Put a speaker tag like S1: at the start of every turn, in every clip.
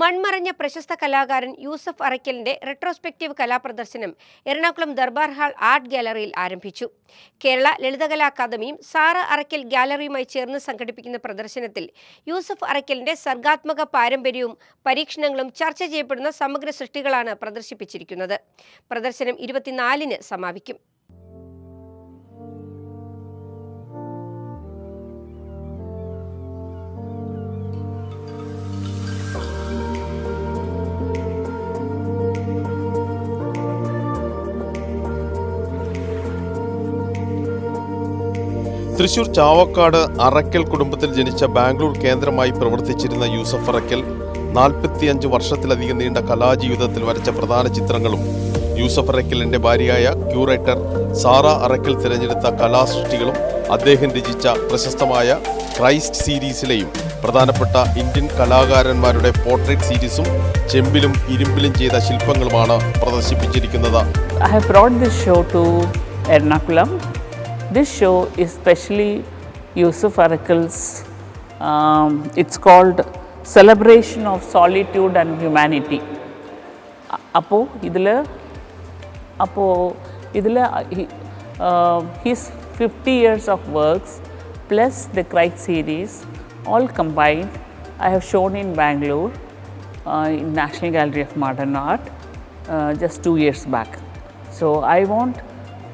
S1: മൺമറഞ്ഞ പ്രശസ്ത കലാകാരൻ യൂസഫ് അറയ്ക്കലിന്റെ റെട്രോസ്പെക്റ്റീവ് കലാപ്രദർശനം എറണാകുളം ദർബാർ ഹാൾ ആർട്ട് ഗാലറിയിൽ ആരംഭിച്ചു. കേരള ലളിതകലാ അക്കാദമിയും സാറ അറയ്ക്കൽ ഗാലറിയുമായി ചേർന്ന് സംഘടിപ്പിക്കുന്ന പ്രദർശനത്തിൽ യൂസഫ് അറയ്ക്കലിന്റെ സർഗാത്മക പാരമ്പര്യവും പരീക്ഷണങ്ങളും ചർച്ച ചെയ്യപ്പെടുന്ന സമഗ്ര സൃഷ്ടികളാണ് പ്രദർശിപ്പിച്ചിരിക്കുന്നത്. പ്രദർശനം ഇരുപത്തിനാലിന് സമാപിക്കും.
S2: തൃശൂർ ചാവക്കാട് അറക്കൽ കുടുംബത്തിൽ ജനിച്ച ബാംഗ്ലൂർ കേന്ദ്രമായി പ്രവർത്തിച്ചിരുന്ന യൂസഫ് അറക്കൽ നാൽപ്പത്തിയഞ്ച് വർഷത്തിലധികം നീണ്ട കലാജീവിതത്തിൽ വരച്ച പ്രധാന ചിത്രങ്ങളും യൂസഫ് അറക്കലിന്റെ ഭാര്യയായ ക്യൂറേറ്റർ സാറ അറക്കൽ തിരഞ്ഞെടുത്ത കലാസൃഷ്ടികളും അദ്ദേഹം രചിച്ച പ്രശസ്തമായ ക്രൈസ്റ്റ് സീരീസിലെയും പ്രധാനപ്പെട്ട ഇന്ത്യൻ കലാകാരന്മാരുടെ പോർട്രേറ്റ് സീരീസും ചെമ്പിലും ഇരുമ്പിലും ചെയ്ത ശില്പങ്ങളുമാണ് പ്രദർശിപ്പിച്ചിരിക്കുന്നത്
S3: I. This show is specially Yusuf Arakal's, um, it's called Celebration of Solitude and Humanity. அப்போது இதில் அப்போது இதில் his fifty years of works plus the grid series all combined I have shown in Bangalore in national gallery of modern art just two years back so I want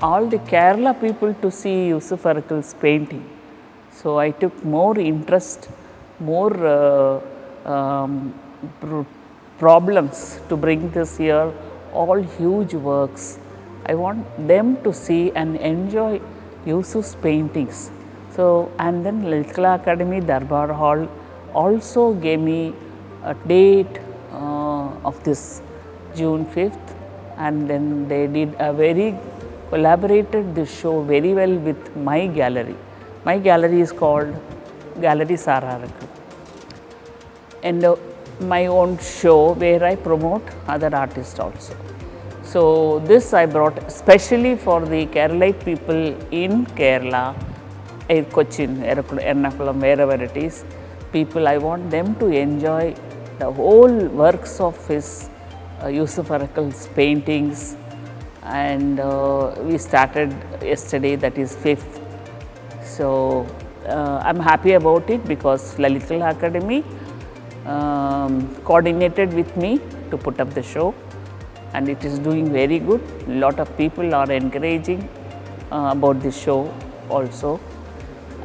S3: all the Kerala people to see Yusuf Arakal's painting. So I took more interest, more uh, um, pr- problems to bring this here, all huge works. I want them to see and enjoy Yusuf's paintings. So, and then Lalkala Academy Darbar Hall also gave me a date uh, of this June 5th, and then they did a very collaborated this show very well with my gallery. My gallery is called Gallery Sararakal and uh, my own show where I promote other artists also. So this I brought specially for the Keralite people in Kerala, eh, Cochin, Ernakulam, wherever it is. People, I want them to enjoy the whole works of his uh, Yusuf Arakal's paintings. And uh, we started yesterday, that is 5th. So uh, I'm happy about it because Lalitkala Academy um, coordinated with me to put up the show and it is doing very good. Lot of people are encouraging uh, about this show also.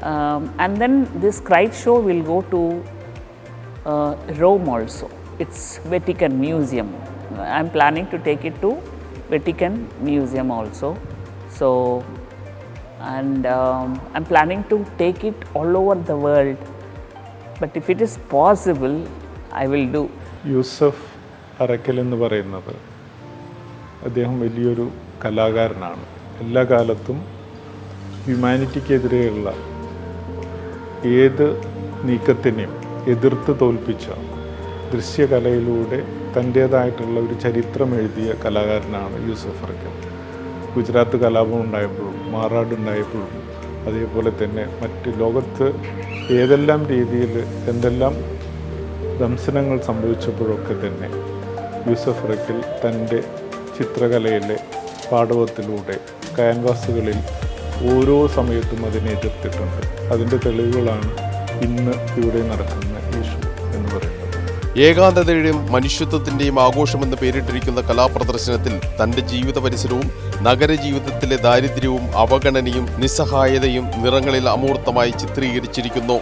S3: Um, and then this Crite show will go to uh, Rome also. It's Vatican Museum. I'm planning to take it to Vatican Museum also. So, and um, I'm planning to take it all over the world. But if it is possible, I will do.
S4: Yusuf Arakkal എന്ന് പറയുന്നത് അദ്ദേഹം വലിയൊരു കലാകാരനാണ് എല്ലാ കാലത്തും ഹ്യൂമാനിറ്റിക്കെതിരെയുള്ള ഏത് നീക്കത്തിനെയും എതിർത്ത് തോൽപ്പിച്ച ദൃശ്യകലയിലൂടെ തന്റേതായിട്ടുള്ള ഒരു ചരിത്രം എഴുതിയ കലാകാരനാണ് യൂസഫ് അറക്കൽ ഗുജറാത്ത് കലാപം ഉണ്ടായപ്പോഴും മാറാടുണ്ടായപ്പോഴും അതേപോലെ തന്നെ മറ്റ് ലോകത്ത് ഏതെല്ലാം രീതിയിൽ എന്തെല്ലാം ദംശനങ്ങൾ സംഭവിച്ചപ്പോഴൊക്കെ തന്നെ യൂസഫ് റക്കിൽ തന്റെ ചിത്രകലയിലെ പാടവത്തിലൂടെ ക്യാൻവാസുകളിൽ ഓരോ സമയത്തും അതിനെ എതിർത്തിട്ടുണ്ട്. അതിന്റെ തെളിവുകളാണ് ഇന്ന് ഇവിടെ നടക്കുന്ന ഈ
S2: ഏകാന്തതയുടെയും മനുഷ്യത്വത്തിന്റെയും ആഘോഷമെന്ന് പേരിട്ടിരിക്കുന്ന കലാപ്രദർശനത്തിൽ തന്റെ ജീവിത പരിസരവും നഗരജീവിതത്തിലെ ദാരിദ്ര്യവും അവഗണനയും നിസ്സഹായതയും നിറങ്ങളിൽ അമൂർത്തമായി ചിത്രീകരിച്ചിരിക്കുന്നു.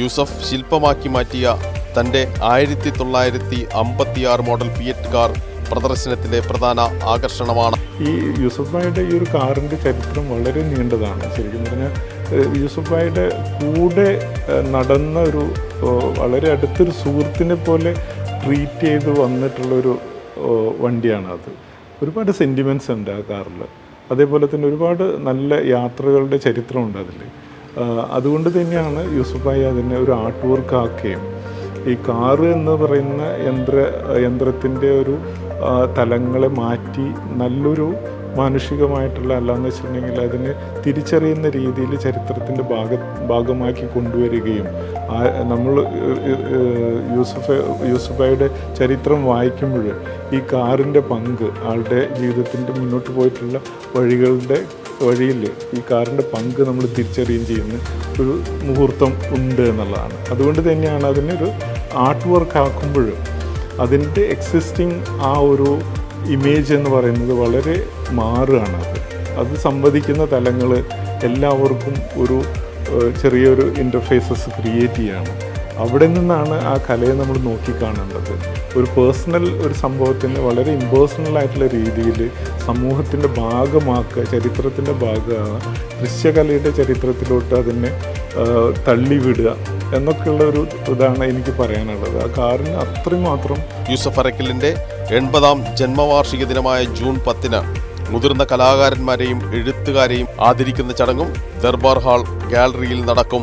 S2: യൂസഫ് ശില്പമാക്കി മാറ്റിയ തന്റെ ആയിരത്തി തൊള്ളായിരത്തി അമ്പത്തിയാറ് മോഡൽ പിയറ്റ് കാർ പ്രദർശനത്തിലെ പ്രധാന ആകർഷണമാണ്.
S4: ഈ യൂസഫ് ഭായിയുടെ ഈ ഒരു കാറിന്റെ ചരിത്രം വളരെ നീണ്ടതാണ്. ശരിക്കും പറഞ്ഞാൽ ഏഹ് യൂസഫ് ഭായിയുടെ കൂടെ നടന്ന ഒരു ഏഹ് വളരെ അടുത്തൊരു സുഹൃത്തിനെ പോലെ ട്രീറ്റ് ചെയ്ത് വന്നിട്ടുള്ളൊരു വണ്ടിയാണത്. ഒരുപാട് സെന്റിമെന്റ്സ് ഉണ്ട് ആ കാറിൽ അതേപോലെ തന്നെ ഒരുപാട് നല്ല യാത്രകളുടെ ചരിത്രമുണ്ട് അതിൽ അതുകൊണ്ട് തന്നെയാണ് യൂസഫ് ഭായി അതിനെ ഒരു ആർട്ട് വർക്ക് ആക്കുകയും ഈ കാറ് എന്ന് പറയുന്ന യന്ത്ര യന്ത്രത്തിന്റെ ഒരു തലങ്ങളെ മാറ്റി നല്ലൊരു മാനുഷികമായിട്ടുള്ള അല്ലാന്ന് വെച്ചിട്ടുണ്ടെങ്കിൽ അതിനെ തിരിച്ചറിയുന്ന രീതിയിൽ ചരിത്രത്തിന്റെ ഭാഗ ഭാഗമാക്കി കൊണ്ടുവരികയും നമ്മൾ യൂസഫ് യൂസഫായുടെ ചരിത്രം വായിക്കുമ്പോൾ ഈ കാറിന്റെ പങ്ക് ആളുടെ ജീവിതത്തിന്റെ മുന്നോട്ട് പോയിട്ടുള്ള വഴികളുടെ വഴിയിൽ ഈ കാറിന്റെ പങ്ക് നമ്മൾ തിരിച്ചറിയുകയും ചെയ്യുന്ന ഒരു മുഹൂർത്തം ഉണ്ട് എന്നുള്ളതാണ്. അതുകൊണ്ട് തന്നെയാണ് അതിനൊരു ആർട്ട് വർക്ക് ആക്കുമ്പോൾ അതിന്റെ എക്സിസ്റ്റിംഗ് ആ ഒരു ഇമേജ് എന്ന് പറയുന്നത് വളരെ മാറുകയാണ് അത്. അത് സംവദിക്കുന്ന തലങ്ങൾ എല്ലാവർക്കും ഒരു ചെറിയൊരു ഇന്റർഫേസസ് ക്രിയേറ്റ് ചെയ്യാണ്. അവിടെ നിന്നാണ് ആ കലയെ നമ്മൾ നോക്കിക്കാണേണ്ടത്. ഒരു പേഴ്സണൽ ഒരു സംഭവത്തിന് വളരെ ഇമ്പേഴ്സണൽ ആയിട്ടുള്ള രീതിയിൽ സമൂഹത്തിന്റെ ഭാഗമാക്കുക ചരിത്രത്തിന്റെ ഭാഗമാണ് ദൃശ്യകലയുടെ ചരിത്രത്തിലോട്ട് അതിനെ തള്ളിവിടുക എന്നൊക്കെയുള്ള ഒരു ഇതാണ് എനിക്ക് പറയാനുള്ളത്. ആ കാറിന് അത്രയും മാത്രം
S2: യൂസഫ് അറക്കലിന്റെ എൺപതാം ജന്മവാർഷിക ദിനമായ ജൂൺ പത്തിന് മുതിർന്ന കലാകാരന്മാരെയും എഴുത്തുകാരെയും ആദരിക്കുന്ന ചടങ്ങും ദർബാർ ഹാൾ ഗാലറിയിൽ നടക്കും.